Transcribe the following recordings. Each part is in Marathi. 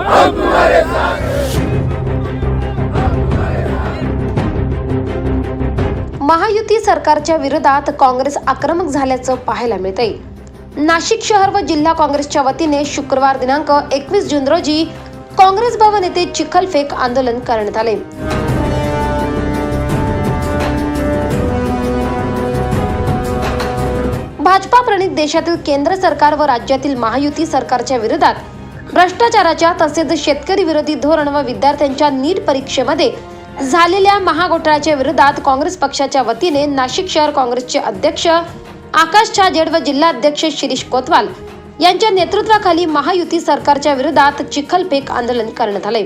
हम तुम्हारे महायुती सरकारच्या विरोधात काँग्रेस आक्रमक झाल्याचं पाहायला मिळतंय. नाशिक शहर व जिल्हा काँग्रेसच्या वतीने शुक्रवार दिनांक एकवीस जून रोजी काँग्रेस भवन येथे चिखलफेक आंदोलन करण्यात आले. भाजपा प्रणित देशातील केंद्र सरकार व राज्यातील महायुती सरकारच्या विरोधात भ्रष्टाचाराच्या तसेच शेतकरी विरोधी धोरण व विद्यार्थ्यांच्या नीट परीक्षेमध्ये झालेल्या महाघोटाळ्याच्या विरोधात काँग्रेस पक्षाच्या वतीने नाशिक शहर काँग्रेसचे अध्यक्ष आकाश छाजेड व जिल्हाध्यक्ष शिरीष कोतवाल यांच्या नेतृत्वाखाली महायुती सरकारच्या विरोधात चिखलफेक आंदोलन करण्यात आले.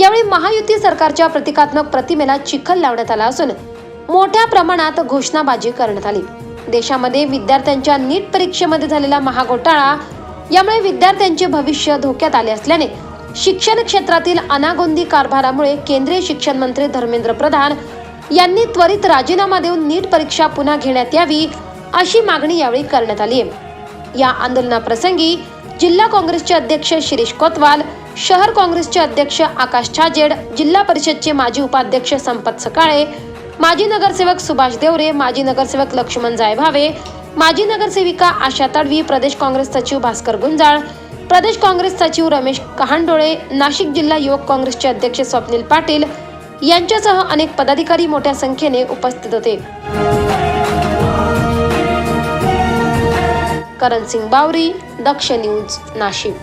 यावेळी महायुती सरकारच्या प्रतिकात्मक प्रतिमेला चिखल लावण्यात आला असून मोठ्या प्रमाणात घोषणाबाजी करण्यात आली. देशामध्ये विद्यार्थ्यांच्या नीट परीक्षेमध्ये झालेला महाघोटाळा यामुळे विद्यार्थ्यांचे भविष्य धोक्यात आले असल्याने शिक्षण क्षेत्रातील अनागोंदी कारभारामुळे केंद्रीय शिक्षण मंत्री धर्मेंद्र प्रधान यांनी त्वरित राजीनामा देऊन नीट परीक्षा पुन्हा घेण्यात यावी अशी मागणी यावेळी करण्यात आली आहे. या आंदोलनाप्रसंगी जिल्हा काँग्रेसचे अध्यक्ष शिरीष कोतवाल शहर काँग्रेसचे अध्यक्ष आकाश छाजेड जिल्हा परिषदचे माजी उपाध्यक्ष संपत सकाळे माजी नगरसेवक सुभाष देवरे माजी नगरसेवक लक्ष्मण जायभावे माजी नगरसेविका आशा तडवी प्रदेश काँग्रेस सचिव भास्कर गुंजाळ प्रदेश काँग्रेस सचिव रमेश कहांडोळे नाशिक जिल्हा युवक काँग्रेसचे अध्यक्ष स्वप्नील पाटील यांच्यासह अनेक पदाधिकारी मोठ्या संख्येने उपस्थित होते. करण सिंग बावरी दक्ष न्यूज नाशिक.